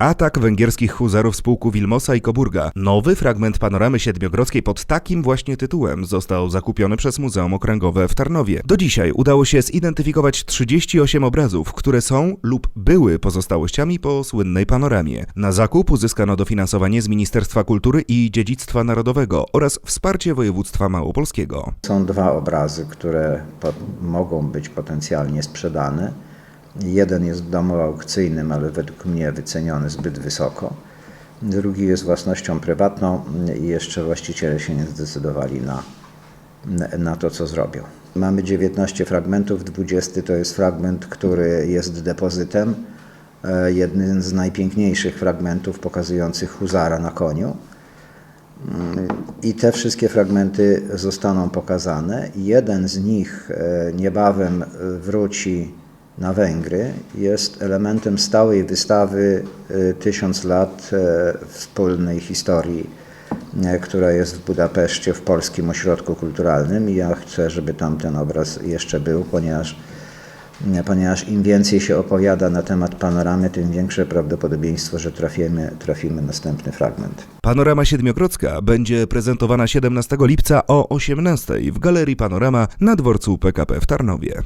Atak węgierskich huzarów z pułku Wilmosa i Coburga. Nowy fragment panoramy siedmiogrodzkiej pod takim właśnie tytułem został zakupiony przez Muzeum Okręgowe w Tarnowie. Do dzisiaj udało się zidentyfikować 38 obrazów, które są lub były pozostałościami po słynnej panoramie. Na zakup uzyskano dofinansowanie z Ministerstwa Kultury i Dziedzictwa Narodowego oraz wsparcie województwa małopolskiego. Są dwa obrazy, które mogą być potencjalnie sprzedane. Jeden jest w domu aukcyjnym, ale według mnie wyceniony zbyt wysoko. Drugi jest własnością prywatną i jeszcze właściciele się nie zdecydowali na, na to, co zrobią. Mamy 19 fragmentów, 20 to jest fragment, który jest depozytem. E, Jeden z najpiękniejszych fragmentów pokazujących huzara na koniu. I te wszystkie fragmenty zostaną pokazane. Jeden z nich e, niebawem wróci na Węgry. Jest elementem stałej wystawy e, Tysiąc lat e, wspólnej historii, e, która jest w Budapeszcie w Polskim Ośrodku Kulturalnym. I ja chcę, żeby tam ten obraz jeszcze był, ponieważ ponieważ im więcej się opowiada na temat panoramy, tym większe prawdopodobieństwo, że trafimy, trafimy następny fragment. Panorama Siedmiogrodzka będzie prezentowana 17 lipca o 18 w Galerii Panorama na dworcu PKP w Tarnowie.